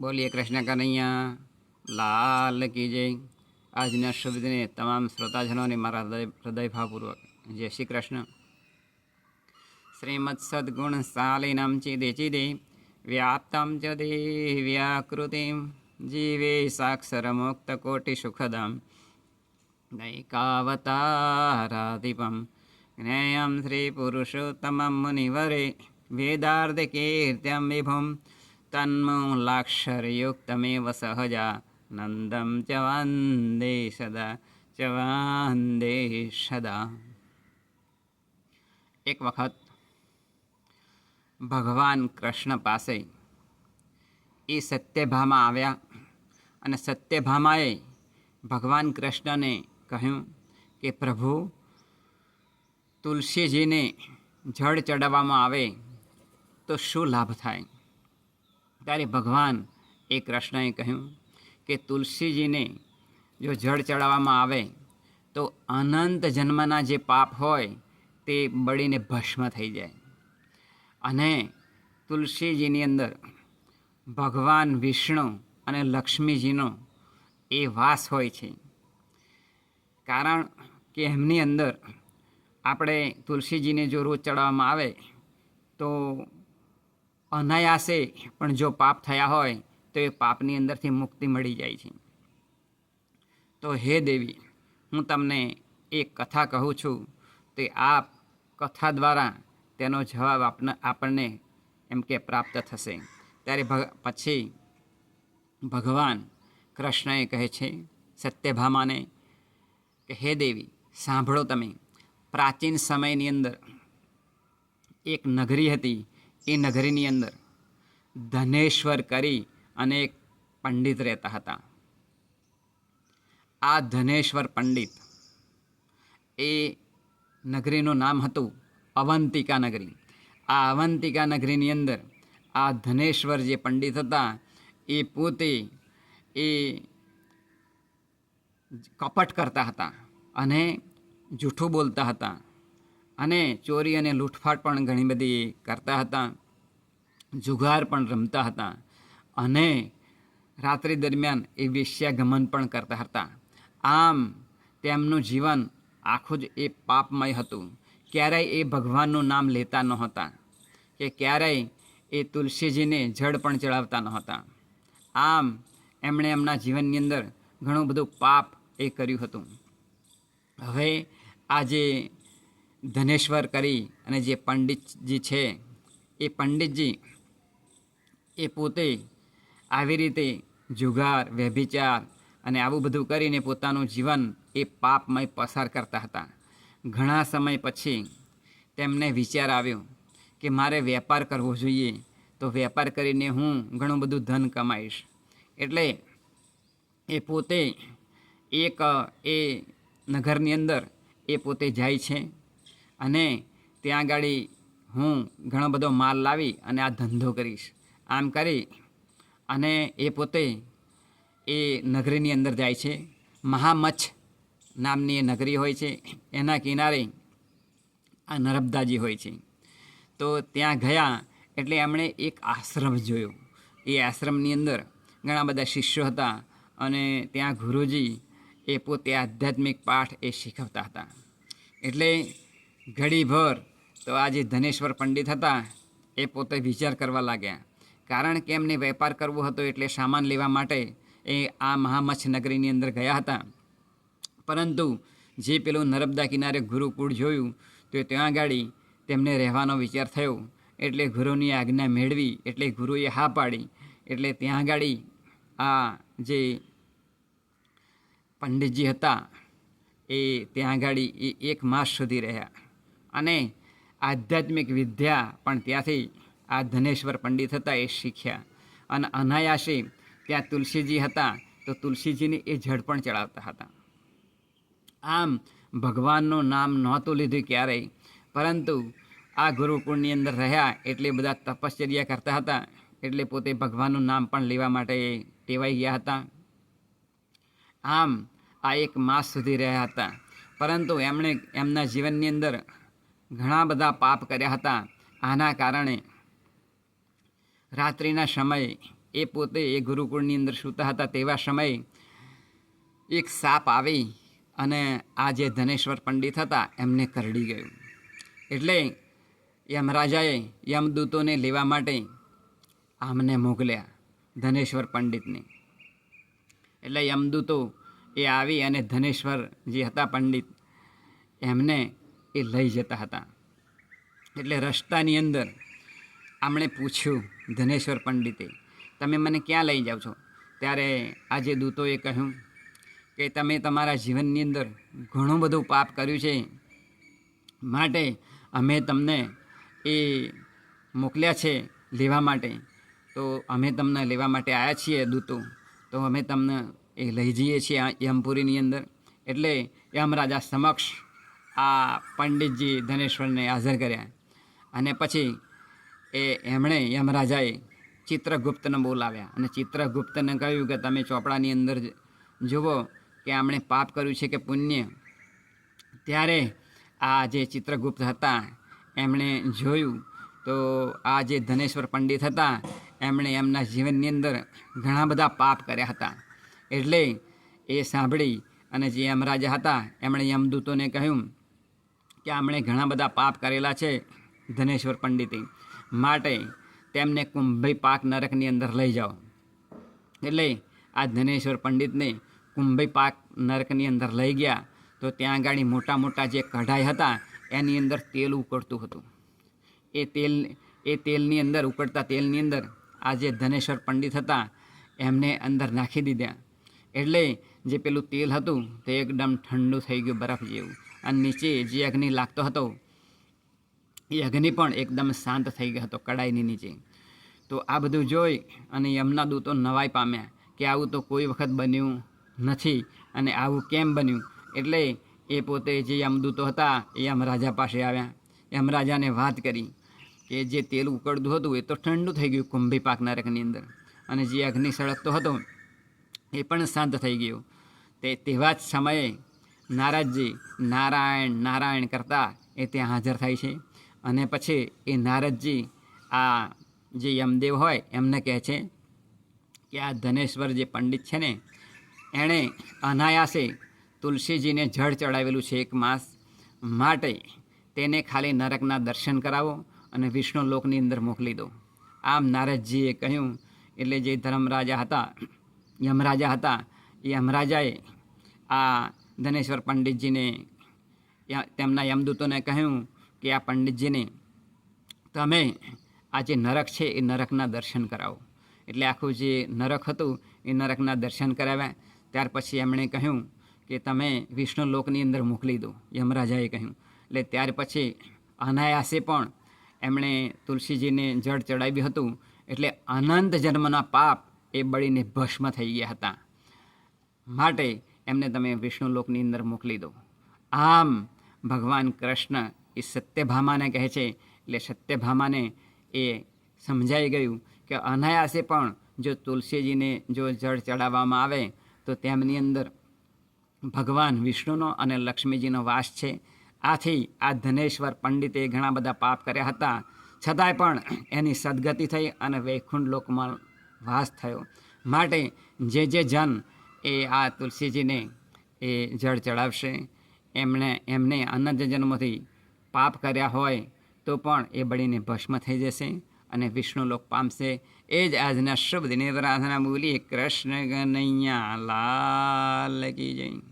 બોલીએ કૃષ્ણ કનૈયા, લાલ કી જય. આજના શુભ દિને તમામ શ્રોતાજનોને મારા હૃદય, હૃદયભાવપૂર્વક જય શ્રી કૃષ્ણ. શ્રીમદ સદગુણ શાલિનમ ચિદે ચિદે, વ્યાપ્તમ ચ દેવ્યાકૃતિમ, જીવે સાક્ષરમુક્તકોટિ સુખદમ. નૈકાવતારાધિપમ જ્ઞેયમ શ્રી પુરુષોત્તમમ મુનિવરે વેદાર્ધકીર્ત્યમ વિભુમ તન્મૂલાક્ષરયુક્તમેવ સહજા નંદમ ચ વંદે સદા ચ વંદે સદા એક વખત ભગવાન કૃષ્ણ પાસે એ સત્યભામા આવ્યા અને સત્યભામાએ ભગવાન કૃષ્ણને કહ્યું કે પ્રભુ તુલસીજીને જળ ચડાવવામાં આવે તો શું લાભ થાય ત્યારે ભગવાન એ કૃષ્ણએ કહ્યું કે તુલસીજીને જો જળ ચડાવવામાં આવે તો અનંત જન્મના જે પાપ હોય તે બળીને ભસ્મ થઈ જાય. અને તુલસીજીની અંદર ભગવાન વિષ્ણુ અને લક્ષ્મીજીનો એ વાસ હોય છે. કારણ કે એમની અંદર આપણે તુલસીજીને જો રોજ ચડાવવામાં આવે તો અનાયાસે પણ જો પાપ થયા હોય, તો એ પાપની અંદરથી મુક્તિ મળી જાય છે. તો હે દેવી, હું તમને એક કથા કહું છું. તે આપ કથા દ્વારા તેનો જવાબ આપને, આપણને એમ કે પ્રાપ્ત થશે. ત્યારે પછી ભગવાન કૃષ્ણએ કહે છે, સત્યભામાને, કે હે દેવી, સાંભળો તમે. પ્રાચીન સમયની અંદર એક નગરી હતી એ નગરીની અંદર ધનેશ્વર કરી અને એક પંડિત રહેતા હતા. આ ધનેશ્વર પંડિત એ નગરીનું નામ હતું અવંતિકા નગરી. આ અવંતિકા નગરીની અંદર આ ધનેશ્વર જે પંડિત હતા, એ પોતે એ કપટ કરતા હતા અને જૂઠું બોલતા હતા. અને ચોરી અને લૂંટફાટ પણ ઘણી બધી કરતા હતા. જુગાર પણ રમતા હતા અને રાત્રિ દરમિયાન એ વેશ્યાગમન પણ કરતા હતા. આમ તેમનું જીવન આખું જ એ પાપમય હતું. ક્યારેય એ ભગવાનનું નામ લેતા નહોતા કે ક્યારેય એ તુલસીજીને જળ પણ ચડાવતા નહોતા. આમ એમણે એમના જીવનની અંદર ઘણું બધું પાપ એ કર્યું હતું. હવે આ જે ધનેશ્વર કરી અને જે પંડિતજી છે, એ પંડિતજી એ પોતે આવી રીતે જુગાર, વ્યભિચાર અને આવું બધું કરીને પોતાનું જીવન એ પાપમય પસાર કરતા હતા. ઘણા સમય પછી તેમને વિચાર આવ્યો કે મારે વેપાર કરવો જોઈએ, તો વેપાર કરીને હું ઘણું બધું ધન કમાઈશ. એટલે એ પોતે એક, એ નગરની અંદર એ પોતે જાય છે અને ત્યાં આગળ હું ઘણો બધો માલ લાવી અને આ ધંધો કરીશ. આમ કરી અને એ પોતે એ નગરીની અંદર જાય છે. મહામચ્છ નામની એ નગરી હોય છે. એના કિનારે આ નર્મદાજી હોય છે. તો ત્યાં ગયા એટલે એમણે એક આશ્રમ જોયો. એ આશ્રમની અંદર ઘણા બધા શિષ્યો હતા અને ત્યાં ગુરુજી એ પોતે આધ્યાત્મિક પાઠ એ શીખવતા હતા. એટલે ઘડીભર. તો આ જે ધનેશ્વર પંડિત હતા, એ પોતે વિચાર કરવા લાગ્યા. કારણ કે એમને વેપાર કરવો હતો એટલે સામાન લેવા માટે એ આ મહામચ્છ નગરીની અંદર ગયા હતા. પરંતુ જે પેલું નર્મદા કિનારે ગુરુકુળ જોયું, તો ત્યાં ગાડી તેમને રહેવાનો વિચાર થયો. એટલે ગુરુની આજ્ઞા મેળવી, એટલે ગુરુએ હા પાડી. એટલે ત્યાં ગાડી આ જે પંડિતજી હતા, એ ત્યાં ગાડી એ એક માસ સુધી રહ્યા. અને આધ્યાત્મિક વિદ્યા પણ ત્યાંથી આ ધનેશ્વર પંડિત હતા એ શીખ્યા. અને અનાયાસે ત્યાં તુલસીજી હતા તો તુલસીજીને એ જળ પણ ચડાવતા હતા. આમ ભગવાનનું નામ નહોતું લીધું ક્યારેય, પરંતુ આ ગુરુકુળની અંદર રહ્યા એટલે બધા તપશ્ચર્યા કરતા હતા, એટલે પોતે ભગવાનનું નામ પણ લેવા માટે ટેવાઈ ગયા હતા. આમ આ એક માસ સુધી રહ્યા હતા, પરંતુ એમણે એમના જીવનની અંદર ઘણા બધા પાપ કર્યા હતા. આના કારણે રાત્રિના સમયે એ પોતે એ ગુરુકુળની અંદર સૂતા હતા તેવા સમયે એક સાપ આવી અને આ જે ધનેશ્વર પંડિત હતા એમને કરડી ગયું. એટલે યમરાજાએ યમદૂતોને લેવા માટે આમને મોકલ્યા ધનેશ્વર પંડિતને. એટલે યમદૂતો એ આવી અને ધનેશ્વર જે હતા પંડિત એમને એ લઈ જતા હતા. એટલે રસ્તાની અંદર આમણે પૂછ્યું ધનેશ્વર પંડિતે, તમે મને ક્યાં લઈ જાઓ છો? ત્યારે આજે દૂતોએ કહ્યું કે, તમે તમારા જીવનની અંદર ઘણું બધું પાપ કર્યું છે. માટે અમે તમને એ મોકલ્યા છે લેવા માટે. તો અમે તમને લેવા માટે આવ્યા છીએ દૂતો. તો અમે તમને એ લઈ જઈએ છીએ યમપુરીની અંદર. એટલે યમરાજા સમક્ષ આ પંડિતજી ધનેશ્વરને હાજર કર્યા. અને પછી એ એમણે યમરાજાએ ચિત્રગુપ્તને બોલાવ્યા. અને ચિત્રગુપ્તને કહ્યું કે તમે ચોપડાની અંદર જુઓ કે આમણે પાપ કર્યું છે કે પુણ્ય. ત્યારે આ જે ચિત્રગુપ્ત હતા, એમણે જોયું તો આ જે ધનેશ્વર પંડિત હતા, એમણે એમના જીવનની અંદર ઘણા બધા પાપ કર્યા હતા. એટલે એ સાંભળી અને જે યમરાજા હતા, એમણે યમદૂતોને કહ્યું કે આમણે ઘણા બધા પાપ કરેલા છે ધનેશ્વર પંડિતે. માટે તેમને કુંભઈ પાક નરકની અંદર લઈ જાઓ. એટલે આ ધનેશ્વર પંડિતને કુંભઈ પાક નરકની અંદર લઈ ગયા તો ત્યાં આગળ મોટા મોટા જે કઢાઈ હતા, એની અંદર તેલ ઉકળતું હતું. એ તેલ, એ તેલની અંદર, ઉકળતા તેલની અંદર આ જે ધનેશ્વર પંડિત હતા, એમને અંદર નાખી દીધા. એટલે જે પેલું તેલ હતું, તે એકદમ ઠંડુ થઈ ગયું, બરફ જેવું. અને નીચે જે અગ્નિ લાગતો હતો, એ અગ્નિ પણ એકદમ શાંત થઈ ગયો હતો, કડાઈની નીચે. તો આ બધું જોઈ અને યમના દૂતો નવાઈ પામ્યા કે આવું તો કોઈ વખત બન્યું નથી અને આવું કેમ બન્યું? એટલે એ પોતે જે યમદૂતો હતા, એ યમરાજા પાસે આવ્યા. યમરાજાને વાત કરી કે જે તેલ ઉકળતું હતું, એ તો ઠંડુ થઈ ગયું કુંભી પાક નરકની અંદર. અને જે અગ્નિ સળગતો હતો, એ પણ શાંત થઈ ગયું. તે તેવા જ સમયે નારદજી નારાયણ નારાયણ કરતા એ ત્યાં હાજર થાય છે. અને પછી એ નારદજી આ જે યમદેવ હોય એમને કહે છે કે આ ધનેશ્વર જે પંડિત છે ને, એણે અનાયાસે તુલસીજીને જળ ચડાવેલું છે એક માસ માટે તેને ખાલી નરકના દર્શન કરાવો અને વિષ્ણુ લોકની અંદર મોકલી દો. આમ નારદજીએ કહ્યું, એટલે જે ધર્મરાજા હતા, યમરાજા હતા, એ યમરાજાએ આ ધનેશ્વર પંડિતજીને તેમના યમદૂતોને કહ્યું કે આ પંડિતજીને તમે આ જે નરક છે એ નરકના દર્શન કરાવો. એટલે આખું જે નરક હતું એ નરકના દર્શન કરાવ્યા. ત્યાર પછી એમણે કહ્યું કે તમે વિષ્ણુ લોકની અંદર મોકલી દો, યમરાજાએ કહ્યું. એટલે ત્યાર પછી અનાયાસે પણ એમણે તુલસીજીને જળ ચડાવ્યું હતું. એટલે અનંત જન્મના પાપ એ બળીને ભસ્મ થઈ ગયા હતા. માટે એમને તમે વિષ્ણુ લોકની અંદર મોકલી દો. આમ ભગવાન કૃષ્ણ એ સત્યભામાને કહે છે, એટલે સત્યભામાને એ સમજાઈ ગયું કે અનાયાસે પણ જો તુલસીજીને જો જળ ચડાવવામાં આવે, તો તેમની અંદર ભગવાન વિષ્ણુનો અને લક્ષ્મીજીનો વાસ છે. આથી આ ધનેશ્વર પંડિતે ઘણા બધા પાપ કર્યા હતા. છતાંય પણ એની સદગતિ થઈ અને વૈકુંઠ લોકમાં વાસ થયો. માટે જે જે જન એ આ તુલસીજીને એ જળ ચડાવશે. એમણે, એમને અનંત જન્મથી પાપ કર્યા હોય તો પણ એ બળીને ભસ્મ થઈ જશે અને વિષ્ણુ લોક પામશે. એ જ આજના શુભ દિને બોલીએ. કૃષ્ણ કનૈયા લાલ કી જય.